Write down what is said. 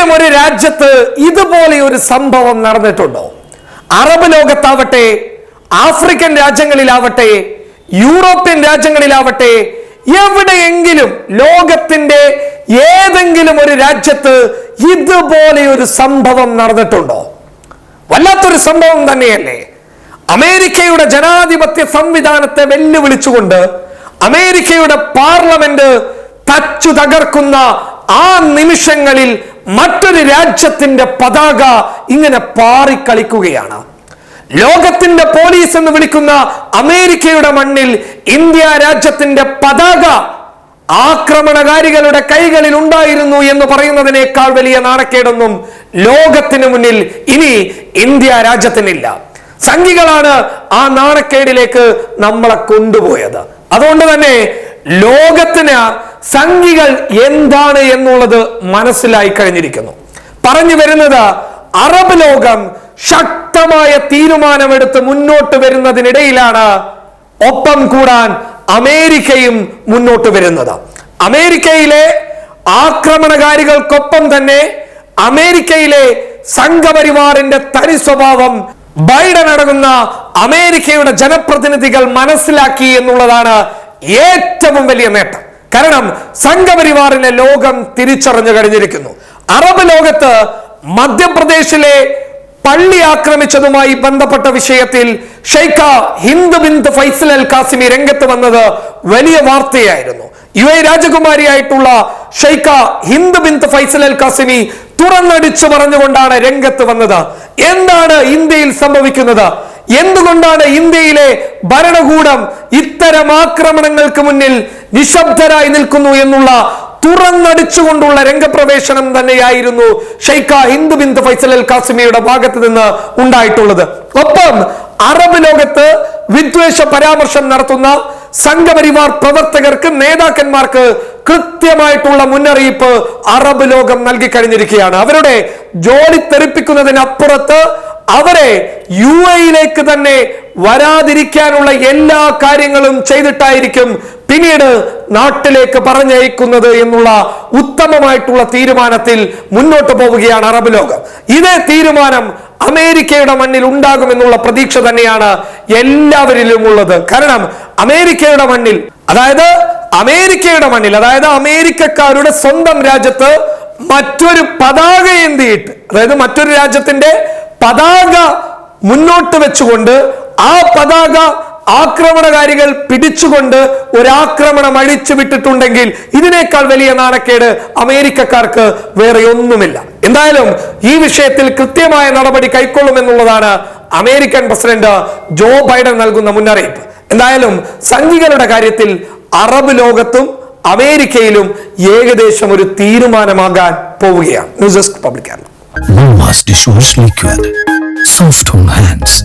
ഏതെങ്കിലും ഒരു രാജ്യത്ത് ഇതുപോലെ ഒരു സംഭവം നടന്നിട്ടുണ്ടോ? അറബ് ലോകത്താവട്ടെ ആഫ്രിക്കൻ രാജ്യങ്ങളിലാവട്ടെ യൂറോപ്യൻ രാജ്യങ്ങളിലാവട്ടെ എവിടെയെങ്കിലും ലോകത്തിന്റെ ഏതെങ്കിലും ഒരു രാജ്യത്ത് ഇതുപോലെ ഒരു സംഭവം നടന്നിട്ടുണ്ടോ? വല്ലാത്തൊരു സംഭവം തന്നെയല്ലേ. അമേരിക്കയുടെ ജനാധിപത്യ സംവിധാനത്തെ വെല്ലുവിളിച്ചുകൊണ്ട് അമേരിക്കയുടെ പാർലമെന്റ് തച്ചു തകർക്കുന്ന ആ നിമിഷങ്ങളിൽ മറ്റൊരു രാജ്യത്തിന്റെ പതാക ഇങ്ങനെ പാറിക്കളിക്കുകയാണ്. ലോകത്തിന്റെ പോലീസ് എന്ന് വിളിക്കുന്ന അമേരിക്കയുടെ മണ്ണിൽ ഇന്ത്യ രാജ്യത്തിന്റെ പതാക ആക്രമണകാരികളുടെ കൈകളിൽ ഉണ്ടായിരുന്നു എന്ന് പറയുന്നതിനേക്കാൾ വലിയ നാണക്കേടൊന്നും ലോകത്തിന് മുന്നിൽ ഇനി ഇന്ത്യ രാജ്യത്തിനില്ല. സംഘികളാണ് ആ നാണക്കേടിലേക്ക് നമ്മളെ കൊണ്ടുപോയത്. അതുകൊണ്ട് തന്നെ ലോകത്തിന് സംഘികൾ എന്താണ് എന്നുള്ളത് മനസ്സിലായി കഴിഞ്ഞിരിക്കുന്നു. പറഞ്ഞു വരുന്നത് അറബ് ലോകം ശക്തമായ തീരുമാനമെടുത്ത് മുന്നോട്ട് വരുന്നതിനിടയിലാണ് ഒപ്പം കൂടാൻ അമേരിക്കയും മുന്നോട്ട് വരുന്നത്. അമേരിക്കയിലെ ആക്രമണകാരികൾക്കൊപ്പം തന്നെ അമേരിക്കയിലെ സംഘപരിവാറിന്റെ തനി സ്വഭാവം ബൈഡൻ അടങ്ങുന്ന അമേരിക്കയുടെ ജനപ്രതിനിധികൾ മനസ്സിലാക്കി എന്നുള്ളതാണ് ഏറ്റവും വലിയ നേട്ടം. കാരണം സംഘപരിവാറിനെ ലോകം തിരിച്ചറിഞ്ഞു കഴിഞ്ഞിരിക്കുന്നു. അറബ് ലോകത്ത് മധ്യപ്രദേശിലെ പള്ളി ആക്രമിച്ചതുമായി ബന്ധപ്പെട്ട വിഷയത്തിൽ Sheikha Hind bint Faisal Al Qasimi രംഗത്ത് വന്നത് വലിയ വാർത്തയായിരുന്നു. U A രാജകുമാരിയായിട്ടുള്ള Sheikha Hind bint Faisal Al Qasimi തുറന്നടിച്ചു പറഞ്ഞുകൊണ്ടാണ് രംഗത്ത് വന്നത്. എന്താണ് ഇന്ത്യയിൽ സംഭവിക്കുന്നത്? എന്തുകൊണ്ടാണ് ഇന്ത്യയിലെ ഭരണകൂടം ഇത്തരം ആക്രമണങ്ങൾക്ക് മുന്നിൽ നിശബ്ദരായി നിൽക്കുന്നു എന്നുള്ള തുറന്നടിച്ചുകൊണ്ടുള്ള രംഗപ്രവേശനം തന്നെയായിരുന്നു Sheikha Hind bint Faisal Al കാസിമിയുടെ ഭാഗത്ത് നിന്ന് ഉണ്ടായിട്ടുള്ളത്. ഒപ്പം അറബ് ലോകത്ത് വിദ്വേഷ പരാമർശം നടത്തുന്ന സംഘപരിവാർ പ്രവർത്തകർക്ക് നേതാക്കന്മാർക്ക് കൃത്യമായിട്ടുള്ള മുന്നറിയിപ്പ് അറബ് ലോകം നൽകി കഴിഞ്ഞിരിക്കുകയാണ്. അവരുടെ ജോലി തെറിപ്പിക്കുന്നതിനപ്പുറത്ത് അവരെ യു എയിലേക്ക് തന്നെ വരാതിരിക്കാനുള്ള എല്ലാ കാര്യങ്ങളും ചെയ്തിട്ടായിരിക്കും പിന്നീട് നാട്ടിലേക്ക് പറഞ്ഞയക്കുന്നത് എന്നുള്ള ഉത്തമമായിട്ടുള്ള തീരുമാനത്തിൽ മുന്നോട്ട് പോവുകയാണ് അറബ് ലോകം. ഇതേ തീരുമാനം അമേരിക്കയുടെ മണ്ണിൽ ഉണ്ടാകുമെന്നുള്ള പ്രതീക്ഷ തന്നെയാണ് എല്ലാവരിലും ഉള്ളത്. കാരണം അമേരിക്കയുടെ മണ്ണിൽ അതായത് അമേരിക്കയുടെ മണ്ണിൽ അതായത് അമേരിക്കക്കാരുടെ സ്വന്തം രാജ്യത്ത് മറ്റൊരു പതാക എന്തിയിട്ട് അതായത് മറ്റൊരു രാജ്യത്തിന്റെ പതാക മുന്നോട്ട് വെച്ചുകൊണ്ട് ആ പതാക ആക്രമണകാരികൾ പിടിച്ചുകൊണ്ട് ഒരാക്രമണം അഴിച്ചു വിട്ടിട്ടുണ്ടെങ്കിൽ ഇതിനേക്കാൾ വലിയ നാണക്കേട് അമേരിക്കക്കാർക്ക് വേറെ ഒന്നുമില്ല. എന്തായാലും ഈ വിഷയത്തിൽ കൃത്യമായ നടപടി കൈക്കൊള്ളുമെന്നുള്ളതാണ് അമേരിക്കൻ പ്രസിഡന്റ് ജോ ബൈഡൻ നൽകുന്ന മുന്നറിയിപ്പ്. എന്തായാലും സംഘികളുടെ കാര്യത്തിൽ അറബ് ലോകത്തും അമേരിക്കയിലും ഏകദേശം ഒരു തീരുമാനമാകാൻ പോവുകയാണ്. News desk public Nova's dishwash liquid. Soft on hands.